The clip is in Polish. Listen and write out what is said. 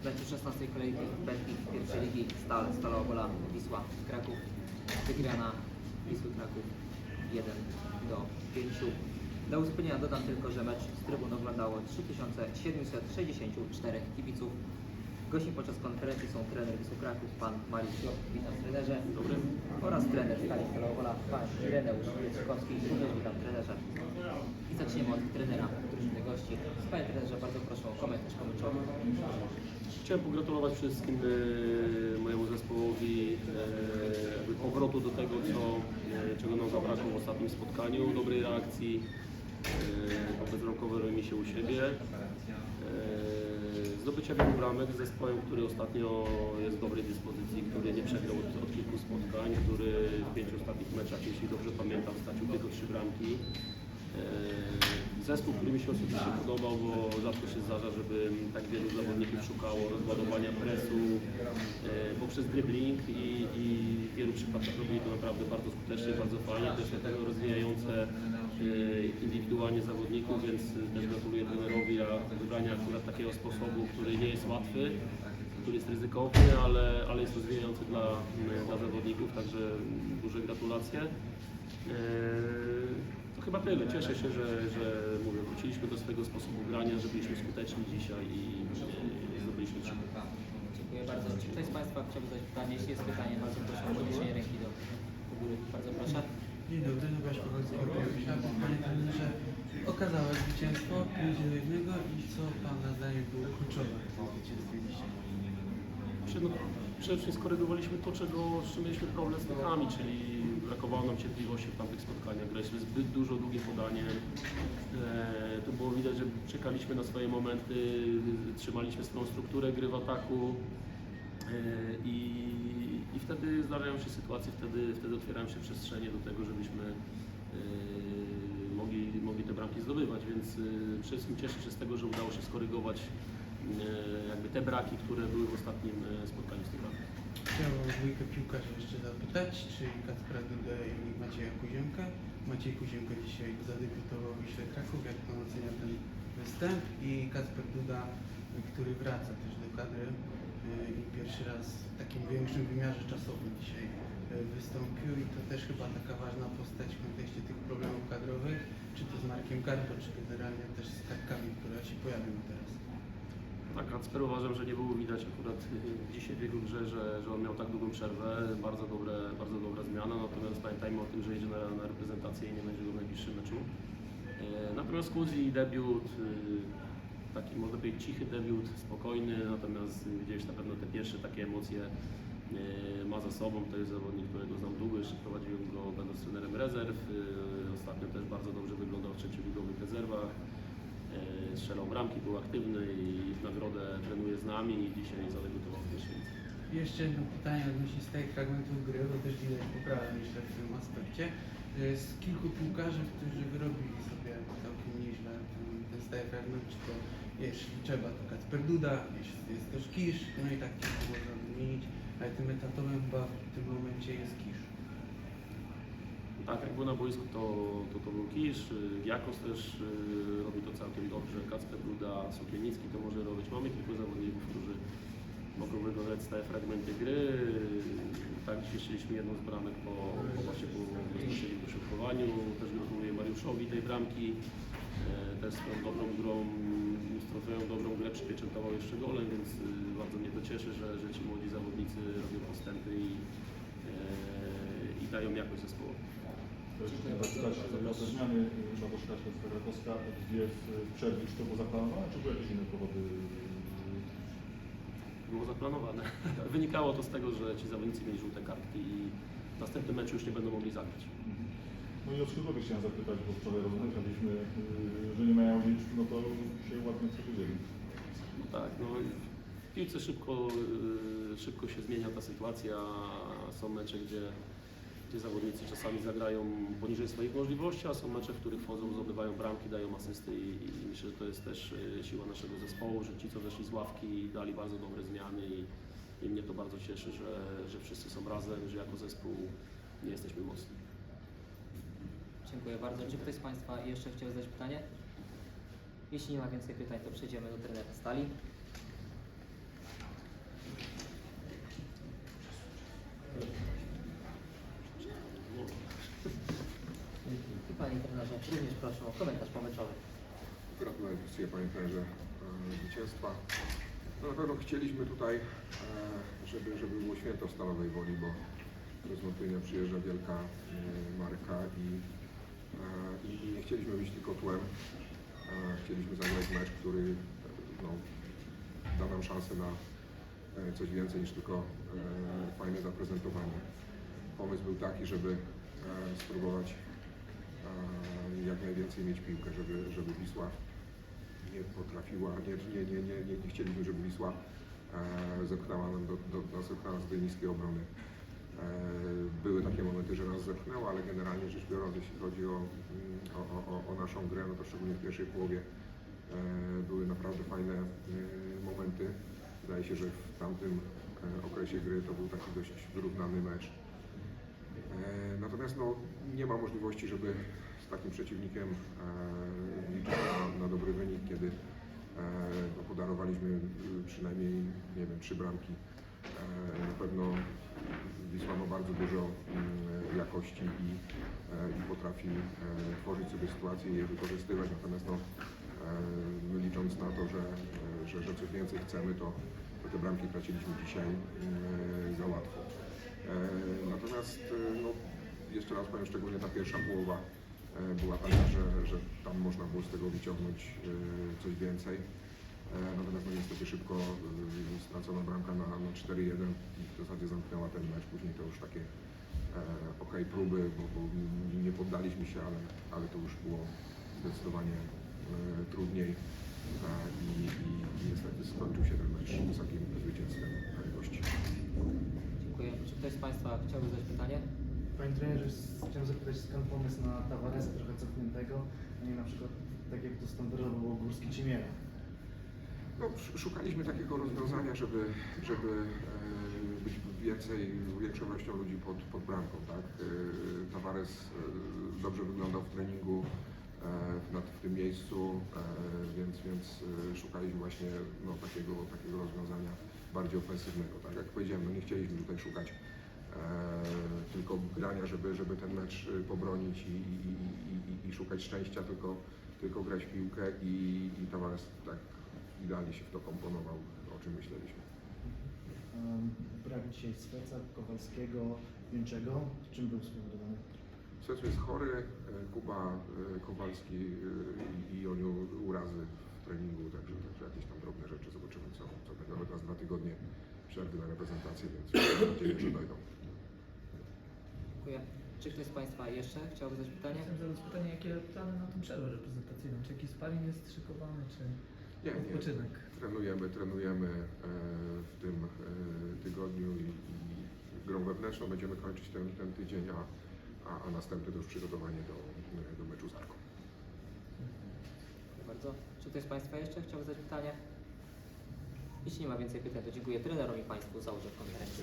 W meczu 16 kolejki Betki pierwszej ligi Stal, Stalowa Wola, Wisła, Kraków. Wygrana Wisły Kraków 1 do 5. Dla uzupełnienia dodam tylko, że mecz z trybun oglądało 3764 kibiców. Gościem podczas konferencji są trener Wisły Kraków, pan Mariusz Jok, witam trenerze. Dobry. Oraz trener Stali Stalowa Wola, pan Ireneusz Wieczkowski, również witam trenerze. I zaczniemy od trenera gości. Panie trenerze, bardzo proszę o komentarz komyczowy. Chciałem pogratulować wszystkim e, mojemu zespołowi e, powrotu do tego, co, e, czego nam zabrakło w ostatnim spotkaniu, dobrej reakcji. E, bezbramkowe robimy się u siebie. E, zdobycia wielu bramek z zespołem, który ostatnio jest w dobrej dyspozycji, który nie przegrał od, od kilku spotkań, który w pięciu ostatnich meczach, jeśli dobrze pamiętam, stracił tylko trzy bramki. E, Zespół, który mi się osobiście podobał, bo rzadko się zdarza, żeby tak wielu zawodników szukało rozładowania presu e, poprzez dribbling i, i w wielu przypadkach robili to naprawdę bardzo skutecznie, bardzo fajnie, też na tego rozwijające e, indywidualnie zawodników, więc też gratuluję trenerowi wybrania akurat takiego sposobu, który nie jest łatwy, który jest ryzykowny, ale, ale jest rozwijający dla, dla zawodników, także duże gratulacje. To chyba tyle. Cieszę się, że, że mówię, wróciliśmy do swojego sposobu grania, że byliśmy skuteczni dzisiaj i e, zdobyliśmy trzy. Dziękuję bardzo. Czy ktoś z Państwa chciałby zadać pytanie? Jeśli jest pytanie, bardzo proszę o podniesienie ręki do, góry. Bardzo proszę. Dzień dobry, Łukasz Pawłowski, Panie trenerze, okazałe zwycięstwo 5 do 1 i co Pana zdaniem było kluczowe w tym zwycięstwie dzisiaj? Przede wszystkim skorygowaliśmy to, czego, z czym mieliśmy problem z Techami, czyli brakowało nam cierpliwości w tamtych spotkaniach. Graliśmy zbyt dużo długie podanie. E, tu było widać, że czekaliśmy na swoje momenty, trzymaliśmy swoją strukturę gry w ataku. E, I, I wtedy zdarzają się sytuacje, wtedy, wtedy otwierają się przestrzenie do tego, żebyśmy e, mogli, mogli te bramki zdobywać, więc e, przede wszystkim cieszę się z tego, że udało się skorygować e, jakby te braki, które były w ostatnim e, spotkaniu z tym brakiem. Chciałem o dwójkę piłkarzy jeszcze zapytać, czyli Kacpra Dudę i Macieja Kuziemkę. Maciej Kuziemka dzisiaj zadebiutował w Wiśle Kraków, jak Pan ocenia ten występ i Kacper Duda, który wraca też do kadry e, i pierwszy raz w takim większym wymiarze czasowym dzisiaj e, wystąpił i to też chyba taka ważna postać w kontekście tych problemów kadrowych, czy to z Markiem Garbo, czy generalnie też z kartkami, które się pojawią teraz. Tak, Kacper uważam, że nie było widać akurat y, dzisiaj w jego grze, że, że on miał tak długą przerwę. Bardzo, dobre, bardzo dobra zmiana, natomiast pamiętajmy o tym, że jedzie na, na reprezentację i nie będzie go w najbliższym meczu. E, Natomiast Kuzi debiut, y, taki można powiedzieć cichy debiut, spokojny, natomiast widziałeś na pewno te pierwsze takie emocje y, ma za sobą. To jest zawodnik, którego znam długo, jeszcze prowadziłem go będąc trenerem rezerw. Ostatnio też bardzo dobrze wyglądał w trzecioligowych rezerwach. E, strzelał bramki, był aktywny i w nagrodę trenuje z nami i dzisiaj zadebiutował w lidze. Jeszcze jedno pytanie odnośnie stałych fragmentów gry, bo też widać poprawę myślę w tym aspekcie. Z kilku piłkarzy, którzy wyrobili sobie całkiem nieźle ten, ten fragment, czy to jeśli trzeba to Kacper Duda, jeśli jest też Kisz, no i tak można wymienić, ale tym etatowym chyba w tym momencie jest Kisz. Tak, jak był na boisku, to, to, to był Kisz, Jakos też y, robi to całkiem dobrze, Kacper Bruda, Sokienicki to może robić. Mamy kilku zawodników, którzy mogą wyglądać stałe fragmenty gry. Tak, dzisiaj jedną z bramek po, po właśnie po bezpośrednim dośrodkowaniu. Też gratuluję Mariuszowi tej bramki. E, Też swoją dobrą grą, swoją dobrą grę przypieczętował jeszcze golem, więc y, bardzo mnie to cieszy, że, że ci młodzi zawodnicy robią postępy i, e, i dają jakość zespołowi. Dziękuję Chciałem bardzo. zapytać, te te zmiany Bartoszka Krakowska, dwie w przerwie, czy to było zaplanowane, czy były jakieś inne powody? było zaplanowane. Wynikało to z tego, że ci zawodnicy mieli żółte kartki i w następnym meczu już nie będą mogli zagrać. No i o skrzydłowych chciałem zapytać, bo wczoraj rozmawialiśmy, yy, że nie mają liczb, no to się ładnie przechodzili. No tak, no w piłce szybko, y, szybko się zmienia ta sytuacja. Są mecze, gdzie, gdzie zawodnicy czasami zagrają poniżej swoich możliwości, a są mecze, w których wchodzą, zdobywają bramki, dają asysty i, i myślę, że to jest też y, siła naszego zespołu, że ci, co weszli z ławki, dali bardzo dobre zmiany i, i mnie to bardzo cieszy, że, że wszyscy są razem, że jako zespół nie jesteśmy mocni. Dziękuję bardzo. Czy ktoś z Państwa jeszcze chciał zadać pytanie? Jeśli nie ma więcej pytań, to przejdziemy do trenera Stali. O komentarz pomeczowy. Gratuluję Panie Trenerze e, zwycięstwa. No na pewno chcieliśmy tutaj, e, żeby, żeby było święto Stalowej Woli, bo bez wątpienia przyjeżdża wielka e, marka i, i, i nie chcieliśmy być tylko tłem. Chcieliśmy zagrać mecz, który no, da nam szansę na coś więcej niż tylko fajne zaprezentowanie. Pomysł był taki, żeby spróbować jak najwięcej mieć piłkę, żeby, żeby Wisła nie potrafiła, nie, nie, nie, nie, nie, nie chcieliśmy, żeby Wisła e, zepchnęła, nam do, do, nas do tej niskiej obrony. E, były takie momenty, że nas zepchnęła, ale generalnie rzecz biorąc, jeśli chodzi o, o, o, o- naszą grę, no to szczególnie w pierwszej połowie e, były naprawdę fajne momenty. Wydaje się, że w tamtym okresie gry to był taki dość wyrównany mecz. E, Natomiast no, nie ma możliwości, żeby z takim przeciwnikiem e, liczyć na, na dobry wynik, kiedy e, no, podarowaliśmy y, przynajmniej nie wiem, trzy bramki. Na pewno Wisła ma bardzo dużo mm, jakości i, i potrafi tworzyć sobie sytuacje i je wykorzystywać. Natomiast no, my licząc na to, że, że, że coś więcej chcemy, to, to te bramki traciliśmy dzisiaj e, za łatwo. E, Natomiast e, no, jeszcze raz powiem, szczególnie ta pierwsza połowa e, była taka, że, że tam można było z tego wyciągnąć coś więcej. Natomiast no, niestety szybko stracona bramka na, na 4-1 i w zasadzie zamknęła ten mecz. Później to już takie ok próby, bo, bo nie poddaliśmy się, ale, ale to już było zdecydowanie trudniej. I, i, I niestety skończył się ten mecz wysokim zwycięstwem ktoś z Państwa chciałby zadać pytanie? Panie trenerze, chciałem zapytać, skąd pomysł na Tavaresa trochę cofniętego, a nie na przykład tak jak to standardowo było Górski czy? No, sz- szukaliśmy takiego rozwiązania, żeby, żeby e, być więcej, większą ilością ludzi pod, pod bramką. Tak? E, Tavares e, dobrze wyglądał w treningu e, w tym miejscu, e, więc, więc e, szukaliśmy właśnie no, takiego, takiego rozwiązania bardziej ofensywnego. Tak? Jak powiedziałem, no, nie chcieliśmy tutaj szukać tylko grania, żeby, żeby ten mecz pobronić i, i, i, i, szukać szczęścia, tylko, tylko grać piłkę i, i Tavares tak idealnie się w to komponował, o czym myśleliśmy. Brak dzisiaj Sveca, Kowalskiego, Więczego. Czym był spowodowany? Serce jest chory, e, Kuba e, Kowalski e, i- Joniu urazy w treningu, także, także jakieś tam drobne rzeczy zobaczymy, co, co będą teraz dwa tygodnie przerwy na reprezentację, więc mam nadzieję, że dojdą. Dziękuję. Czy ktoś z Państwa jeszcze chciałby zadać pytanie? Chciałem zadać pytanie, jakie plany na tą przerwę reprezentacyjną? Czy jakiś sparring jest szykowany, czy Nie, nie. odpoczynek? Trenujemy, trenujemy e, w tym tygodniu i, i grą wewnętrzną będziemy kończyć ten, ten tydzień, a, a, a następny to już przygotowanie do, do meczu z Arką. Dziękuję bardzo. Czy ktoś z Państwa jeszcze chciałby zadać pytanie? Jeśli nie ma więcej pytań, to dziękuję trenerom i Państwu za udział w konferencji.